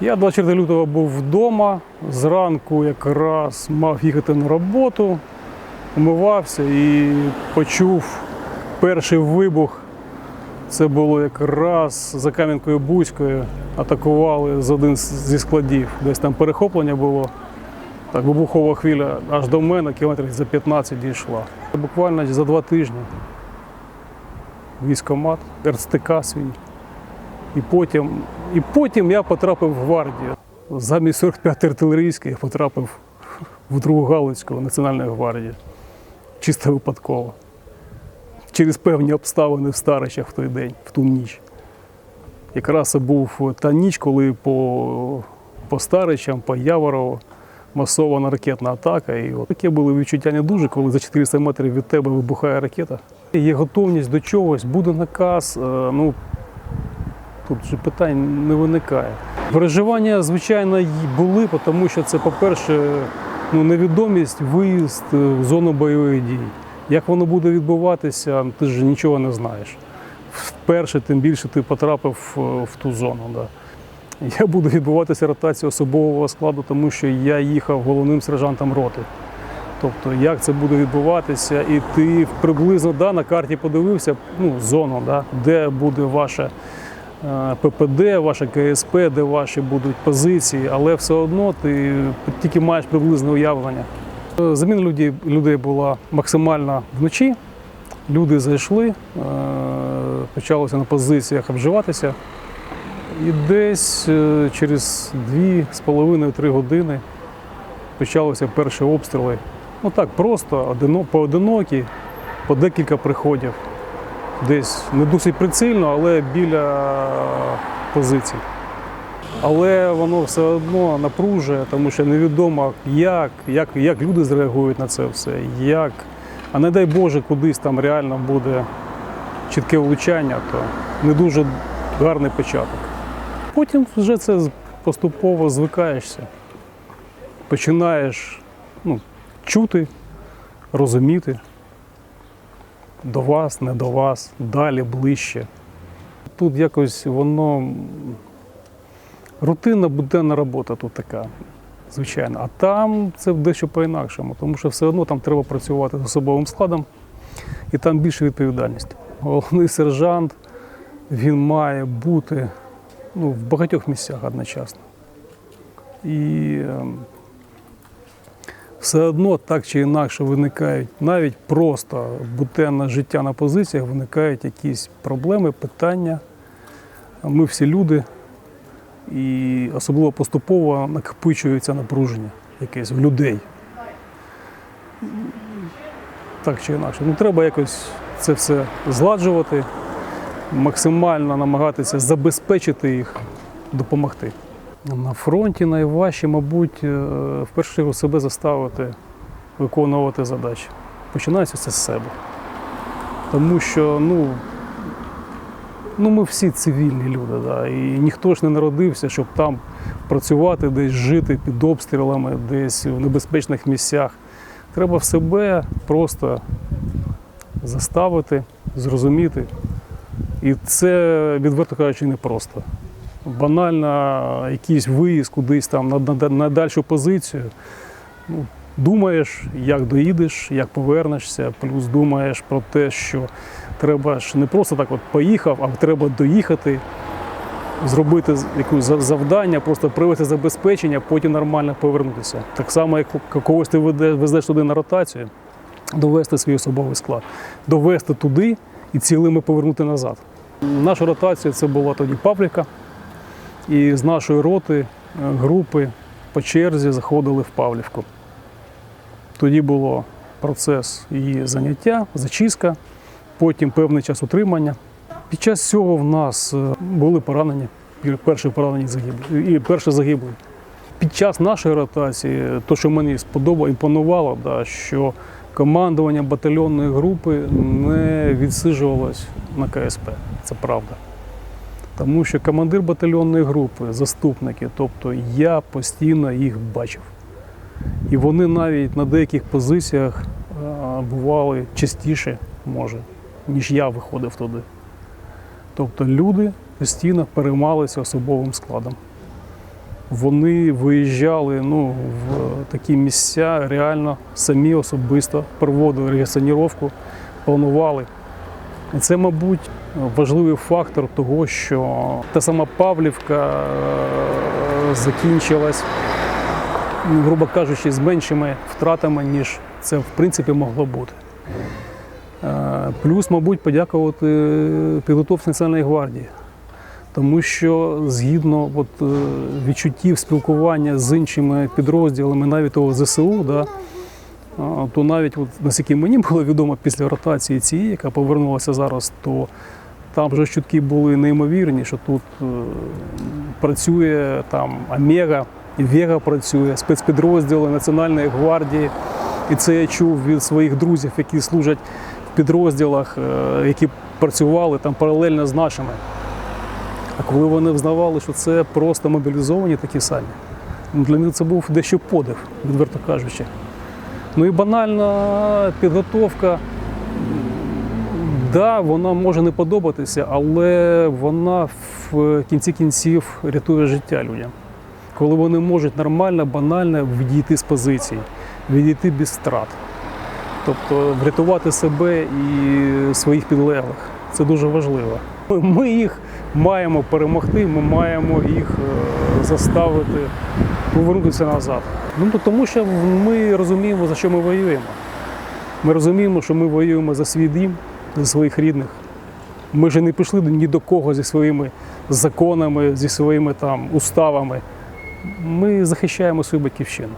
Я 24 лютого був вдома. Зранку якраз мав їхати на роботу, умивався і почув перший вибух. Це було якраз за Кам'янкою Бузькою. Атакували з один зі складів. Десь там перехоплення було. Так, вибухова хвиля аж до мене кілометрів за 15 дійшла. Буквально за два тижні військомат, РСТК свій. І потім, і потім я потрапив в гвардію. Замість 45-ї артилерійської я потрапив в другу Галицьку Національної гвардії. Чисто випадково. Через певні обставини в Старичах в той день, в ту ніч. Якраз це був та ніч, коли по, по Старичам, по Яворову масована ракетна атака. І от таке були відчуття не дуже, коли за 400 метрів від тебе вибухає ракета. Є готовність до чогось, буде наказ. е, Ну, тут же питань не виникає. Переживання, звичайно, були, тому що це, по-перше, ну, невідомість, виїзд е, в зону бойових дій. Як воно буде відбуватися, ти ж нічого не знаєш. Вперше, тим більше ти потрапив е, в ту зону. Да. Я буду відбуватися ротація особового складу, тому що я їхав головним сержантом роти. Тобто, як це буде відбуватися, і ти приблизно да, на карті подивився ну, зону, да, де буде ваше е, ППД, ваше КСП, де ваші будуть позиції, але все одно ти тільки маєш приблизне уявлення. Е, Заміна людей, людей була максимально вночі. Люди зайшли, е, почалося на позиціях обживатися. І десь е, через 2,5-3 години почалися перші обстріли. Ну так, просто поодинокі, по декілька приходів. Десь не досить прицільно, але біля позицій. Але воно все одно напружує, тому що невідомо, як, як, як люди зреагують на це все, як. А не дай Боже, кудись там реально буде чітке влучання, то не дуже гарний початок. Потім вже це поступово звикаєшся. Починаєш ну, чути, розуміти до вас, не до вас, далі, ближче. Тут якось воно рутинна буденна робота тут така, звичайно. А там це дещо по-інакшому, тому що все одно там треба працювати з особовим складом, і там більше відповідальність. Головний сержант він має бути ну, в багатьох місцях одночасно. І ем, все одно так чи інакше виникають навіть просто буденне життя на позиціях, виникають якісь проблеми, питання. Ми всі люди, і особливо поступово накопичується напруження якесь в людей. Так чи інакше. Ну, треба якось це все зладжувати, максимально намагатися забезпечити їх, допомогти. На фронті найважче, мабуть, е, в першу чергу себе заставити виконувати задачі. Починається це з себе. Тому що ну, ну ми всі цивільні люди, да, і ніхто ж не народився, щоб там працювати, десь жити під обстрілами, десь в небезпечних місцях. Треба в себе просто заставити, зрозуміти. І це, відверто кажучи, непросто. Банально якийсь виїзд кудись там на, на, на дальшу позицію. Ну, думаєш, як доїдеш, як повернешся, плюс думаєш про те, що треба ж не просто так от поїхав, а треба доїхати, зробити якусь завдання, просто привести забезпечення, потім нормально повернутися. Так само, як когось ти везеш туди на ротацію, довести свій особовий склад, довести туди і цілими повернути назад. Наша ротація це була тоді Павлівка. І з нашої роти, е, групи по черзі заходили в Павлівку. Тоді було процес її заняття, зачистка, потім певний час утримання. Під час цього в нас е, були поранені, перші поранені загиблі і перші загиблі. Під час нашої ротації, то, що мені сподобало, імпонувало, да, що командування батальйонної групи не відсиджувалось на КСП. Це правда. Тому що командир батальйонної групи, заступники, тобто я постійно їх бачив. І вони навіть на деяких позиціях е, бували частіше, може, ніж я виходив туди. Тобто люди постійно переймалися особовим складом. вони виїжджали ну, в такі місця, реально самі особисто проводили регіоніровку, планували. Це, мабуть, важливий фактор того, що та сама Павлівка е, закінчилась, грубо кажучи, з меншими втратами, ніж це в принципі могло бути. Е, Плюс, мабуть, подякувати підготовці Національної гвардії, тому що згідно от, е, відчуттів спілкування з іншими підрозділами, навіть того ЗСУ, да, то навіть, от, наскільки мені було відомо після ротації цієї, яка повернулася зараз, то там вже чутки були неймовірні, що тут е, працює там Омега, і Вега працює, спецпідрозділи Національної гвардії. І це я чув від своїх друзів, які служать в підрозділах, е, які працювали там паралельно з нашими. А коли вони взнавали, що це просто мобілізовані такі самі, ну, для них це був дещо подив, відверто кажучи. Ну і банальна підготовка, да, вона може не подобатися, але вона в кінці кінців рятує життя людям. Коли вони можуть нормально, банально відійти з позицій, відійти без страт. Тобто врятувати себе і своїх підлеглих. Це дуже важливо. Ми їх маємо перемогти, ми маємо їх е, заставити повернутися назад. Ну, то тому що ми розуміємо, за що ми воюємо. Ми розуміємо, що ми воюємо за свій дім, за своїх рідних. Ми ж не пішли ні до кого зі своїми законами, зі своїми там уставами. Ми захищаємо свою батьківщину.